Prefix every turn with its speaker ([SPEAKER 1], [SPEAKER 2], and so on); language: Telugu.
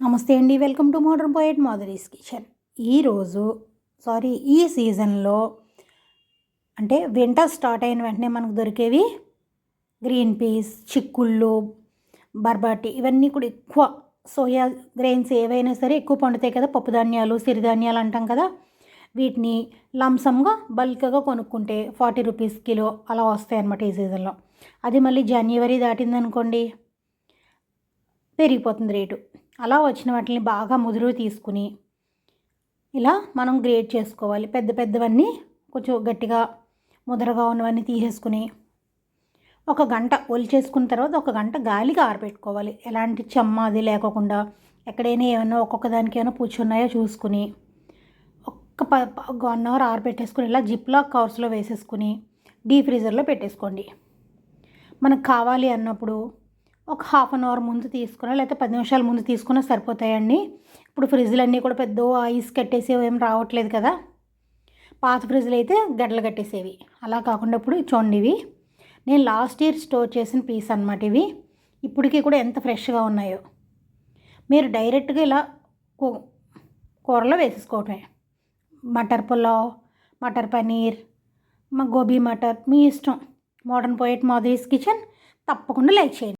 [SPEAKER 1] నమస్తే అండి. Welcome to modern poet Madhuri's kitchen. ఈరోజు సారీ ఈ సీజన్లో అంటే వింటర్ స్టార్ట్ అయిన వెంటనే మనకు దొరికేవి గ్రీన్ పీస్ చిక్కుళ్ళు బర్బాటి ఇవన్నీ కూడా ఎక్కువ. సోయా గ్రెయిన్స్ ఏవైనా సరే ఎక్కువ పండుతాయి కదా. పప్పు ధాన్యాలు సిరిధాన్యాలు అంటాం కదా. వీటిని లంసంగా బల్క్గా కొనుక్కుంటే ఫార్టీ రూపీస్ కిలో అలా వస్తాయి అన్నమాట ఈ సీజన్లో. అది మళ్ళీ జనవరి దాటిందనుకోండి పెరిగిపోతుంది రేటు. అలా వచ్చిన వాటిని బాగా ముదురు తీసుకుని ఇలా మనం గ్రేట్ చేసుకోవాలి. పెద్ద పెద్దవన్నీ కొంచెం గట్టిగా ముదరగా ఉన్నవన్నీ తీసేసుకుని ఒక గంట ఒలిచేసుకున్న తర్వాత ఒక గంట గాలికి ఆరబెట్టుకోవాలి ఎలాంటి చెమ్మ అది లేకోకుండా ఎక్కడైనా ఏమైనా ఒక్కొక్క దానికి ఏమైనా పుచ్చున్నాయో చూసుకుని ఒక్క ప వన్ అవర్ ఆరబెట్టేసుకుని ఇలా జిప్లాక్ కవర్స్లో వేసేసుకుని డీప్ ఫ్రీజర్లో పెట్టేసుకోండి. మనకు కావాలి అన్నప్పుడు ఒక హాఫ్ అన్ అవర్ ముందు తీసుకున్నా లేకపోతే పది నిమిషాల ముందు తీసుకున్నా సరిపోతాయండి. ఇప్పుడు ఫ్రిడ్జ్లు అన్నీ కూడా పెద్ద ఐస్ కట్టేసేవి ఏం రావట్లేదు కదా. పాత ఫ్రిడ్జ్లు అయితే గడ్డలు కట్టేసేవి. అలా కాకుండా ఇప్పుడు చూడండి ఇవి. నేను లాస్ట్ ఇయర్ స్టోర్ చేసిన పీస్ అనమాట ఇవి. ఇప్పటికీ కూడా ఎంత ఫ్రెష్గా ఉన్నాయో. మీరు డైరెక్ట్గా ఇలా కూ- కూరలో వేసేసుకోవటమే. మటర్ పులావ్ మటర్ పనీర్ మా గోబీ మటర్ మీ ఇష్టం. మోడర్న్ పోయిట్ మాధురీస్ కిచెన్ తప్పకుండా లైక్ చేయండి.